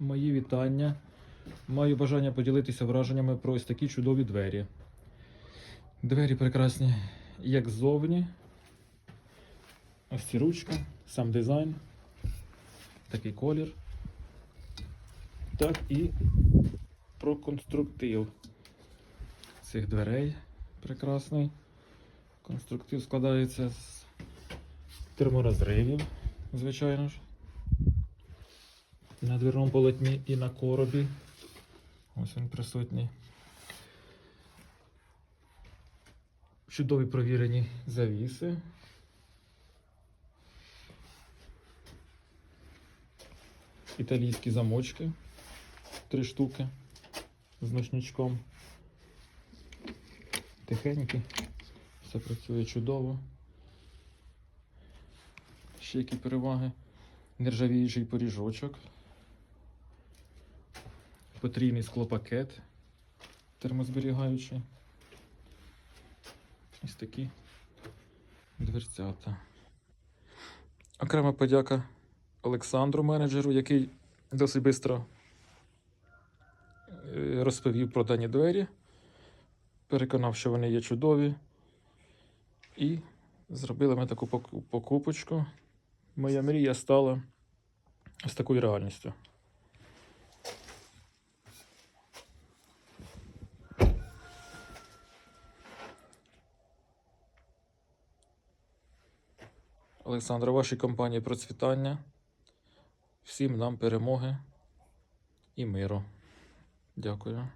Мої вітання. Маю бажання поділитися враженнями про ось такі чудові двері. Двері прекрасні як ззовні. Ось ці ручка, сам дизайн, такий колір. Так і про конструктив цих дверей прекрасний. Конструктив складається з терморозривів, звичайно ж. На дверному полотні і на коробі. Ось він присутній. Чудові провірені завіси. Італійські замочки. Три штуки з ночничком. Тихенькі. Все працює чудово. Ще які переваги. Нержавіючий поріжочок. Потрійний склопакет термозберігаючий. Ось такі дверцята. Окрема подяка Олександру, менеджеру, який досить швидко е, розповів про дані двері, переконав, що вони є чудові. І зробили ми таку покупочку. Моя мрія стала з такою реальністю. Олександр, вашій компанії процвітання. Всім нам перемоги і миру. Дякую.